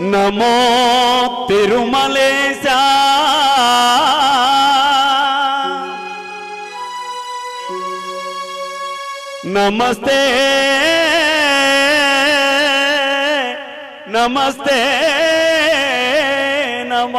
నమో తిరుమలేశ. నమస్తే. నమస్తే. నమ.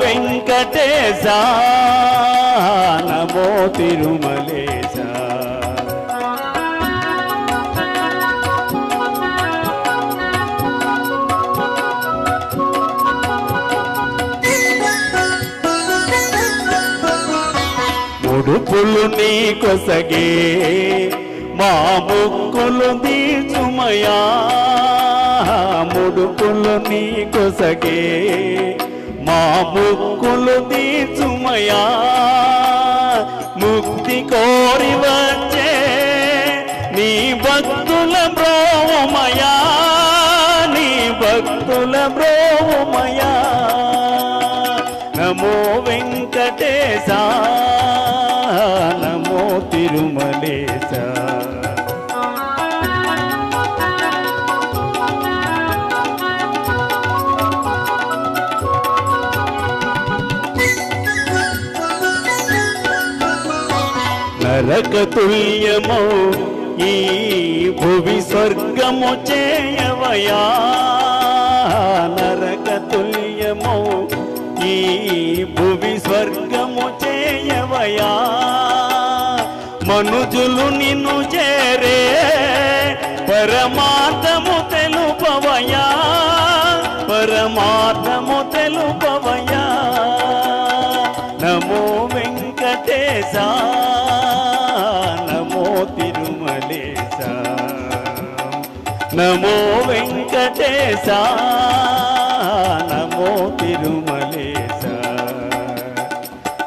వెంకటేశ నమో తిరుమలేశ. ముడుపులు నీ కొసగే మా ముక్కులు దీచుమయా ముడుపులు నీ కొసగే మా ముక్కులు తీర్చుమయా? ముక్తి కోరి వచ్చే నీ భక్తుల బ్రోమయా నీ భక్తుల బ్రోమయా నమో వెంకటేశ నమో తిరుమలేశ. నరక తుల్యమో ఈ భువి స్వర్గము చేయవయా? నరక తుల్యమో ఈ భువి స్వర్గము చేయవయా? మనుజులు నిన్ను చేరే పరమార్థము తెలుపవయా? పరమార్థము తెలుపవయా? నమో నమో వెంకటేశ నమో తిరుమలేశ.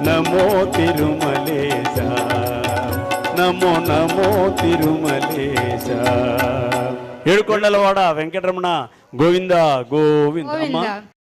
నమో తిరుమలేశ నమో నమో తిరుమలేశ. ఏడుకొండలవాడ వెంకటరమణ గోవింద గోవింద.